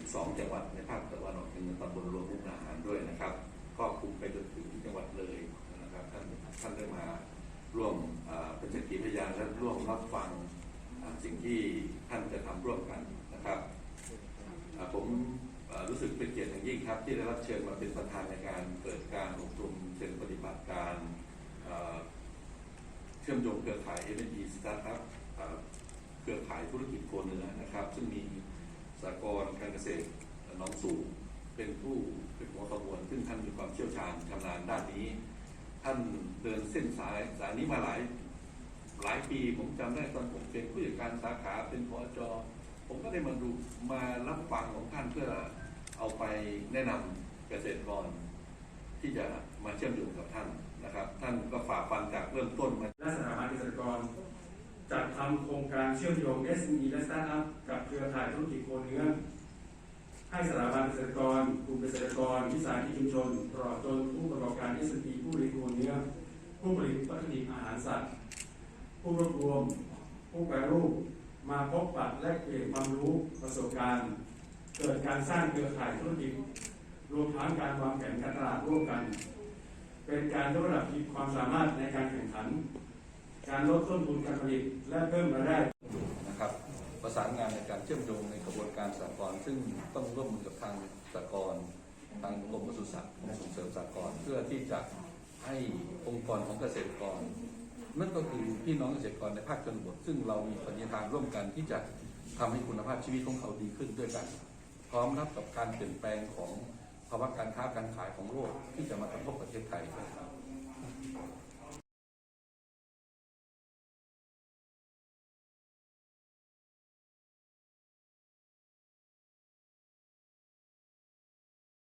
12 จังหวัดในภาคตะวันออกเฉียงเหนือตำบลรวมมุกดาหารด้วยนะครับครอบคลุมไปจนถึงจังหวัดเลยนะครับท่านท่านได้มาร่วมเป็นสักขีพยานและร่วมรับฟังสิ่งที่ท่านจะทำร่วมกันนะครับผมรู้สึกเป็นเกียรติอย่างยิ่งครับ ที่ได้รับเชิญมาเป็นประธานในการเปิดการอบรมเชิงปฏิบัติการเชื่อมโยงเครือข่าย M&E Startup เอ่อเครือข่ายธุรกิจโคเนื้อนะครับ ซึ่งมี สากลการเกษตรน้องสูง เป็นผู้เป็นหัวขบวน ซึ่งท่านมีความเชี่ยวชาญชำนาญด้านนี้ ท่านเดินเส้นสายสายนี้มาหลายหลายปีผมจำได้ตอนผมเป็นผู้จัดการสาขาเป็นพอจผมก็ได้มาดูมารับฟังของท่านเพื่อเอาไปแนะนำเกษตรกร ที่จะมาเชื่อมโยงกับท่านก็ฝ่าฟันจากเริ่มต้นมา และสถาบันเกษตรกร จัดทำโครงการเชื่อมโยง SME และสตาร์ทอัพกับเครือข่ายธุรกิจโคเนื้อให้สถาบันเกษตรกรกลุ่มเกษตรกรวิสาหกิจชุมชนตลอดจนผู้ประกอบการ SME ผู้ผลิตโคเนื้อ ผู้ผลิตวัตถุดิบอาหารสัตว์ ผู้รวบรวม ผู้แปรรูป มาพบปะและเปลี่ยนความรู้ประสบการณ์ เกิดการสร้างเครือข่ายธุรกิจรวมทั้งการวางแผนการตลาดร่วมกัน เป็นการยกระดับความสามารถในการแข่ง การลดต้นทุนการผลิตและเพิ่มรายได้นะครับ ประสานงานในการเชื่อมโยงในกระบวนการสากลซึ่งต้องร่วมมือกับทางสากลทางกรมปศุสัตว์ส่งเสริมสากลเพื่อที่จะให้องค์กรของเกษตรกรนั่นก็คือพี่น้องเกษตรกรในภาคชนบทซึ่งเรามีปฏิญาณร่วมกันที่จะทำให้คุณภาพชีวิตของเขาดีขึ้นด้วยกัน พร้อมรับกับการเปลี่ยนแปลงของภาวะการค้าการขายของโลกที่จะมากระทบประเทศไทย